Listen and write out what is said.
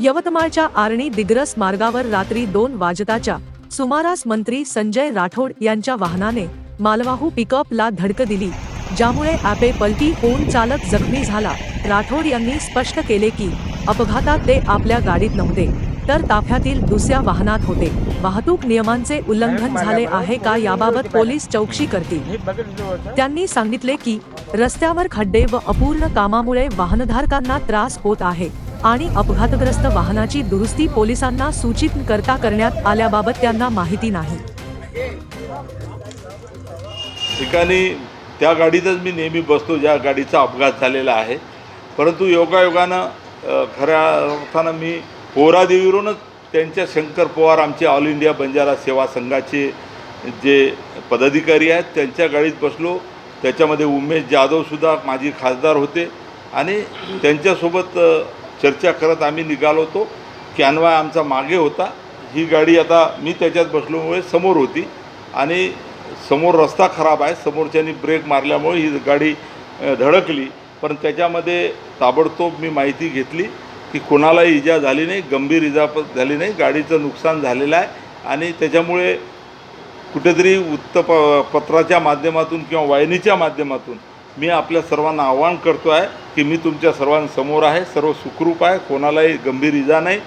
यवतमाळच्या आर्णी दिग्रस मार्गावर रात्री दोन वाजताच्या सुमारास मंत्री संजय राठोड यांच्या वाहनाने मालवाहू पिकअपला धडक दिली ज्यामुळे ॲपे पलटी होऊन चालक जखमी झाला. राठोड यांनी स्पष्ट केले की अपघातात ते आपल्या गाडीत नव्हते तर ताफ्यातील दुसऱ्या वाहनात होते. वाहतूक नियमांचे उल्लंघन झाले आहे का याबाबत पोलीस चौकशी करतील. त्यांनी सांगितले की रस्त्यावर खड्डे व अपूर्ण कामामुळे वाहनधारकांना त्रास होत आहे. आणि अपघातग्रस्त वाहनाची दुरुस्ती पोलिसांना सूचित करता करण्यात आल्याबाबत त्यांना माहिती नाही. ठिकाणी त्या गाडीतच मी नेहमी बसतो ज्या गाडीचा अपघात झालेला आहे. परंतु योगायोगानं खऱ्या अर्थानं मी पोहरादेवीवरूनच त्यांच्या शंकर पवार आमचे ऑल इंडिया बंजारा सेवा संघाचे जे पदाधिकारी आहेत त्यांच्या गाडीत बसलो. त्याच्यामध्ये उमेश जाधवसुद्धा माझी खासदार होते आणि त्यांच्यासोबत चर्चा करत आम्ही निघालो होतो. कॅनवा आमचा मागे होता. ही गाडी आता मी त्याच्यात बसल्यामुळे समोर होती. आणि समोर रस्ता खराब आहे. समोरच्यानी ब्रेक मारल्यामुळे ही गाडी धडकली. पण त्याच्यामध्ये ताबडतोब मी माहिती घेतली की कोणालाही इजा झाली नाही गंभीर इजा झाली नाही. गाडीचं नुकसान झालेलं आहे. आणि त्याच्यामुळे कुठेतरी वृत्तप पत्राच्या माध्यमातून किंवा वाहिनीच्या माध्यमातून मी आपल्या सर्वांना आवाहन करतो आहे की मी तुमच्या सर्वांसमोर आहे सर्व सुखरूप आहे कोणालाही गंभीर इजा नाही.